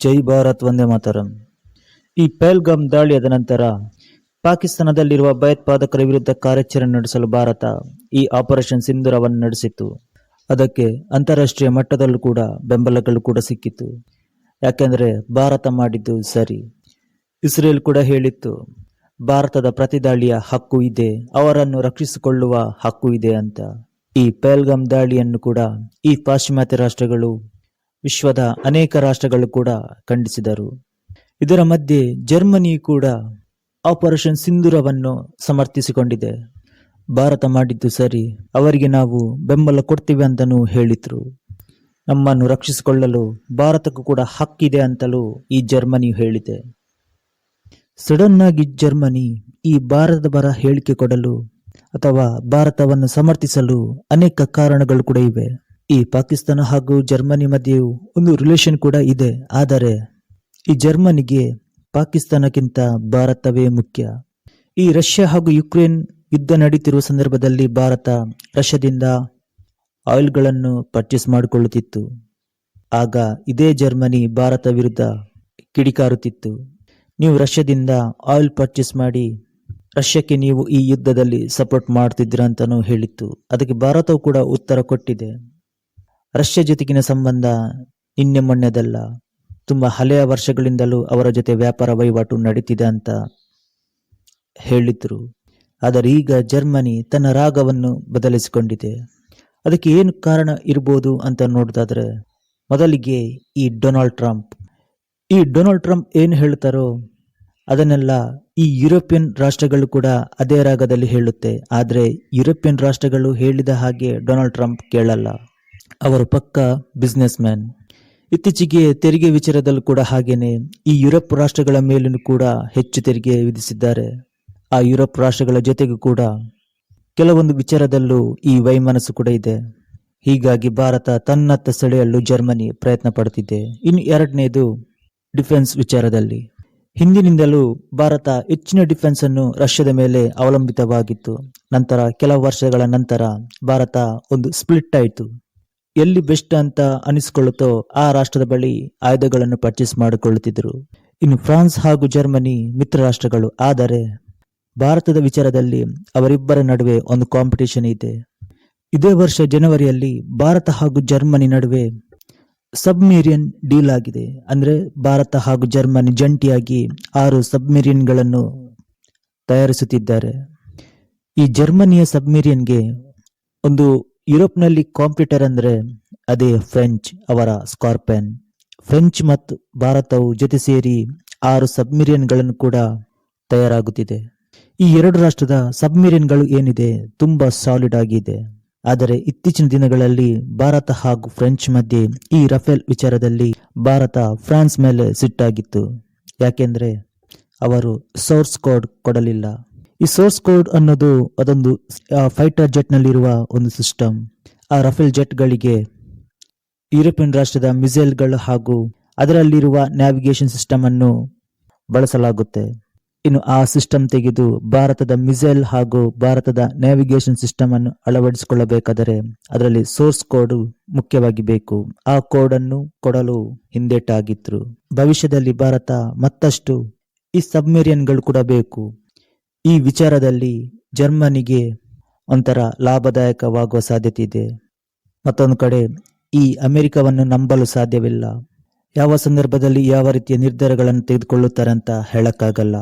ಜೈ ಭಾರತ್ ವಂದೇ ಮಾತರಂ. ಈ ಪೆಲ್ಗಮ್ ದಾಳಿಯಾದ ನಂತರ ಪಾಕಿಸ್ತಾನದಲ್ಲಿರುವ ಭಯೋತ್ಪಾದಕರ ವಿರುದ್ಧ ಕಾರ್ಯಾಚರಣೆ ನಡೆಸಲು ಭಾರತ ಈ ಆಪರೇಷನ್ ಸಿಂಧೂರವನ್ನು ನಡೆಸಿತ್ತು. ಅದಕ್ಕೆ ಅಂತಾರಾಷ್ಟ್ರೀಯ ಮಟ್ಟದಲ್ಲೂ ಕೂಡ ಬೆಂಬಲಗಳು ಕೂಡ ಸಿಕ್ಕಿತ್ತು. ಯಾಕೆಂದರೆ ಭಾರತ ಮಾಡಿದ್ದು ಸರಿ. ಇಸ್ರೇಲ್ ಕೂಡ ಹೇಳಿತ್ತು, ಭಾರತದ ಪ್ರತಿದಾಳಿಯ ಹಕ್ಕು ಇದೆ, ಅವರನ್ನು ರಕ್ಷಿಸಿಕೊಳ್ಳುವ ಹಕ್ಕು ಇದೆ ಅಂತ. ಈ ಪೆಲ್ಗಮ್ ದಾಳಿಯನ್ನು ಕೂಡ ಈ ಪಾಶ್ಚಿಮಾತ್ಯ ರಾಷ್ಟ್ರಗಳು ವಿಶ್ವದ ಅನೇಕ ರಾಷ್ಟ್ರಗಳು ಕೂಡ ಖಂಡಿಸಿದರು. ಇದರ ಮಧ್ಯೆ ಜರ್ಮನಿ ಕೂಡ ಆಪರೇಷನ್ ಸಿಂಧೂರವನ್ನು ಸಮರ್ಥಿಸಿಕೊಂಡಿದೆ. ಭಾರತ ಮಾಡಿದ್ದು ಸರಿ, ಅವರಿಗೆ ನಾವು ಬೆಂಬಲ ಕೊಡ್ತೀವಿ ಅಂತಲೂ ಹೇಳಿದ್ರು. ನಮ್ಮನ್ನು ರಕ್ಷಿಸಿಕೊಳ್ಳಲು ಭಾರತಕ್ಕೂ ಕೂಡ ಹಕ್ಕಿದೆ ಅಂತಲೂ ಈ ಜರ್ಮನಿಯು ಹೇಳಿದೆ. ಸಡನ್ ಆಗಿ ಜರ್ಮನಿ ಈ ಭಾರತದ ಬರ ಹೇಳಿಕೆ ಕೊಡಲು ಅಥವಾ ಭಾರತವನ್ನು ಸಮರ್ಥಿಸಲು ಅನೇಕ ಕಾರಣಗಳು ಕೂಡ ಇವೆ. ಈ ಪಾಕಿಸ್ತಾನ ಹಾಗೂ ಜರ್ಮನಿ ಮಧ್ಯೆಯೂ ಒಂದು ರಿಲೇಷನ್ ಕೂಡ ಇದೆ. ಆದರೆ ಈ ಜರ್ಮನಿಗೆ ಪಾಕಿಸ್ತಾನಕ್ಕಿಂತ ಭಾರತವೇ ಮುಖ್ಯ. ಈ ರಷ್ಯಾ ಹಾಗೂ ಯುಕ್ರೇನ್ ಯುದ್ಧ ನಡೀತಿರುವ ಸಂದರ್ಭದಲ್ಲಿ ಭಾರತ ರಷ್ಯಾದಿಂದ ಆಯಿಲ್ಗಳನ್ನು ಪರ್ಚೇಸ್ ಮಾಡಿಕೊಳ್ಳುತ್ತಿತ್ತು. ಆಗ ಇದೇ ಜರ್ಮನಿ ಭಾರತ ವಿರುದ್ಧ ಕಿಡಿಕಾರುತ್ತಿತ್ತು. ನೀವು ರಷ್ಯಾದಿಂದ ಆಯಿಲ್ ಪರ್ಚೇಸ್ ಮಾಡಿ ರಷ್ಯಾಕ್ಕೆ ನೀವು ಈ ಯುದ್ಧದಲ್ಲಿ ಸಪೋರ್ಟ್ ಮಾಡ್ತಿದ್ದೀರಾ ಅಂತಲೂ ಹೇಳಿತ್ತು. ಅದಕ್ಕೆ ಭಾರತವು ಕೂಡ ಉತ್ತರ ಕೊಟ್ಟಿದೆ. ರಷ್ಯಾ ಜೊತೆಗಿನ ಸಂಬಂಧ ನಿನ್ನೆ ಮೊನ್ನೆದಲ್ಲ ತುಂಬ ಹಳೆಯ ವರ್ಷಗಳಿಂದಲೂ ಅವರ ಜೊತೆ ವ್ಯಾಪಾರ ವಹಿವಾಟು ನಡೀತಿದೆ ಅಂತ ಹೇಳಿದ್ರು. ಆದರೆ ಈಗ ಜರ್ಮನಿ ತನ್ನ ರಾಗವನ್ನು ಬದಲಿಸಿಕೊಂಡಿದೆ. ಅದಕ್ಕೆ ಏನು ಕಾರಣ ಇರ್ಬೋದು ಅಂತ ನೋಡೋದಾದ್ರೆ, ಮೊದಲಿಗೆ ಈ ಡೊನಾಲ್ಡ್ ಟ್ರಂಪ್. ಈ ಡೊನಾಲ್ಡ್ ಟ್ರಂಪ್ ಏನು ಹೇಳ್ತಾರೋ ಅದನ್ನೆಲ್ಲ ಈ ಯುರೋಪಿಯನ್ ರಾಷ್ಟ್ರಗಳು ಕೂಡ ಅದೇ ರಾಗದಲ್ಲಿ ಹೇಳುತ್ತೆ. ಆದರೆ ಯುರೋಪಿಯನ್ ರಾಷ್ಟ್ರಗಳು ಹೇಳಿದ ಹಾಗೆ ಡೊನಾಲ್ಡ್ ಟ್ರಂಪ್ ಕೇಳಲ್ಲ. ಅವರು ಪಕ್ಕ ಬಿಸ್ನೆಸ್ ಮ್ಯಾನ್ ಇತ್ತೀಚೆಗೆ ತೆರಿಗೆ ವಿಚಾರದಲ್ಲೂ ಕೂಡ ಹಾಗೇನೆ ಈ ಯುರೋಪ್ ರಾಷ್ಟ್ರಗಳ ಮೇಲೂ ಕೂಡ ಹೆಚ್ಚು ತೆರಿಗೆ ವಿಧಿಸಿದ್ದಾರೆ. ಆ ಯುರೋಪ್ ರಾಷ್ಟ್ರಗಳ ಜೊತೆಗೂ ಕೂಡ ಕೆಲವೊಂದು ವಿಚಾರದಲ್ಲೂ ಈ ವೈಮನಸ್ಸು ಕೂಡ ಇದೆ. ಹೀಗಾಗಿ ಭಾರತ ತನ್ನತ್ತ ಸೆಳೆಯಲು ಜರ್ಮನಿ ಪ್ರಯತ್ನ ಪಡುತ್ತಿದೆ. ಇನ್ನು ಎರಡನೇದು ಡಿಫೆನ್ಸ್ ವಿಚಾರದಲ್ಲಿ. ಹಿಂದಿನಿಂದಲೂ ಭಾರತ ಹೆಚ್ಚಿನ ಡಿಫೆನ್ಸ್ ಅನ್ನು ರಷ್ಯಾದ ಮೇಲೆ ಅವಲಂಬಿತವಾಗಿತ್ತು. ನಂತರ ಕೆಲವು ವರ್ಷಗಳ ನಂತರ ಭಾರತ ಒಂದು ಸ್ಪ್ಲಿಟ್ ಆಯಿತು. ಎಲ್ಲಿ ಬೆಸ್ಟ್ ಅಂತ ಅನಿಸಿಕೊಳ್ಳುತ್ತೋ ಆ ರಾಷ್ಟ್ರದ ಬಳಿ ಆಯುಧಗಳನ್ನು ಪರ್ಚೇಸ್ ಮಾಡಿಕೊಳ್ಳುತ್ತಿದ್ದರು. ಇನ್ನು ಫ್ರಾನ್ಸ್ ಹಾಗೂ ಜರ್ಮನಿ ಮಿತ್ರ ರಾಷ್ಟ್ರಗಳು, ಆದರೆ ಭಾರತದ ವಿಚಾರದಲ್ಲಿ ಅವರಿಬ್ಬರ ನಡುವೆ ಒಂದು ಕಾಂಪಿಟೇಷನ್ ಇದೆ. ಇದೇ ವರ್ಷ ಜನವರಿಯಲ್ಲಿ ಭಾರತ ಹಾಗೂ ಜರ್ಮನಿ ನಡುವೆ ಸಬ್ಮೇರಿಯನ್ ಡೀಲ್ ಆಗಿದೆ. ಅಂದರೆ ಭಾರತ ಹಾಗೂ ಜರ್ಮನಿ ಜಂಟಿಯಾಗಿ ಆರು ಸಬ್ಮೇರಿಯನ್ಗಳನ್ನು ತಯಾರಿಸುತ್ತಿದ್ದಾರೆ. ಈ ಜರ್ಮನಿಯ ಸಬ್ಮೇರಿಯನ್ಗೆ ಒಂದು ಯುರೋಪ್ನಲ್ಲಿ ಕಾಂಪ್ಯೂಟರ್ ಅಂದ್ರೆ ಅದೇ ಫ್ರೆಂಚ್ ಅವರ ಸ್ಕಾರ್ಪೆನ್ ಫ್ರೆಂಚ್ ಮತ್ತು ಭಾರತವು ಜೊತೆ ಸೇರಿ ಆರು ಸಬ್ಮಿರಿಯನ್ಗಳನ್ನು ಕೂಡ ತಯಾರಾಗುತ್ತಿದೆ. ಈ ಎರಡು ರಾಷ್ಟ್ರದ ಸಬ್ಮಿರಿಯನ್ಗಳು ಏನಿದೆ ತುಂಬಾ ಸಾಲಿಡ್ ಆಗಿದೆ. ಆದರೆ ಇತ್ತೀಚಿನ ದಿನಗಳಲ್ಲಿ ಭಾರತ ಹಾಗೂ ಫ್ರೆಂಚ್ ಮಧ್ಯೆ ಈ ರಫೇಲ್ ವಿಚಾರದಲ್ಲಿ ಭಾರತ ಫ್ರಾನ್ಸ್ ಮೇಲೆ ಸಿಟ್ಟಾಗಿತ್ತು. ಯಾಕೆಂದ್ರೆ ಅವರು ಸೋರ್ಸ್ ಕೋಡ್ ಕೊಡಲಿಲ್ಲ. ಈ ಸೋರ್ಸ್ ಕೋಡ್ ಅನ್ನೋದು ಅದೊಂದು ಫೈಟರ್ ಜೆಟ್ ನಲ್ಲಿರುವ ಒಂದು ಸಿಸ್ಟಮ್ ಆ ರಫೇಲ್ ಜೆಟ್ಗಳಿಗೆ ಯುರೋಪಿಯನ್ ರಾಷ್ಟ್ರದ ಮಿಸೈಲ್ಗಳು ಹಾಗೂ ಅದರಲ್ಲಿರುವ ನ್ಯಾವಿಗೇಷನ್ ಸಿಸ್ಟಮ್ ಅನ್ನು ಬಳಸಲಾಗುತ್ತೆ. ಇನ್ನು ಆ ಸಿಸ್ಟಮ್ ತೆಗೆದು ಭಾರತದ ಮಿಸೈಲ್ ಹಾಗೂ ಭಾರತದ ನ್ಯಾವಿಗೇಷನ್ ಸಿಸ್ಟಮ್ ಅನ್ನು ಅಳವಡಿಸಿಕೊಳ್ಳಬೇಕಾದರೆ ಅದರಲ್ಲಿ ಸೋರ್ಸ್ ಕೋಡ್ ಮುಖ್ಯವಾಗಿ ಬೇಕು. ಆ ಕೋಡ್ ಅನ್ನು ಕೊಡಲು ಹಿಂದೇಟಾಗಿದ್ರು. ಭವಿಷ್ಯದಲ್ಲಿ ಭಾರತ ಮತ್ತಷ್ಟು ಈ ಸಬ್ಮೇರಿಯನ್ಗಳು ಕೂಡ ಬೇಕು. ಈ ವಿಚಾರದಲ್ಲಿ ಜರ್ಮನಿಗೆ ಒಂಥರ ಲಾಭದಾಯಕವಾಗುವ ಸಾಧ್ಯತೆ ಇದೆ. ಮತ್ತೊಂದು ಕಡೆ, ಈ ಅಮೆರಿಕವನ್ನು ನಂಬಲು ಸಾಧ್ಯವಿಲ್ಲ. ಯಾವ ಸಂದರ್ಭದಲ್ಲಿ ಯಾವ ರೀತಿಯ ನಿರ್ಧಾರಗಳನ್ನು ತೆಗೆದುಕೊಳ್ಳುತ್ತಾರೆ ಅಂತ ಹೇಳಕ್ಕಾಗಲ್ಲ.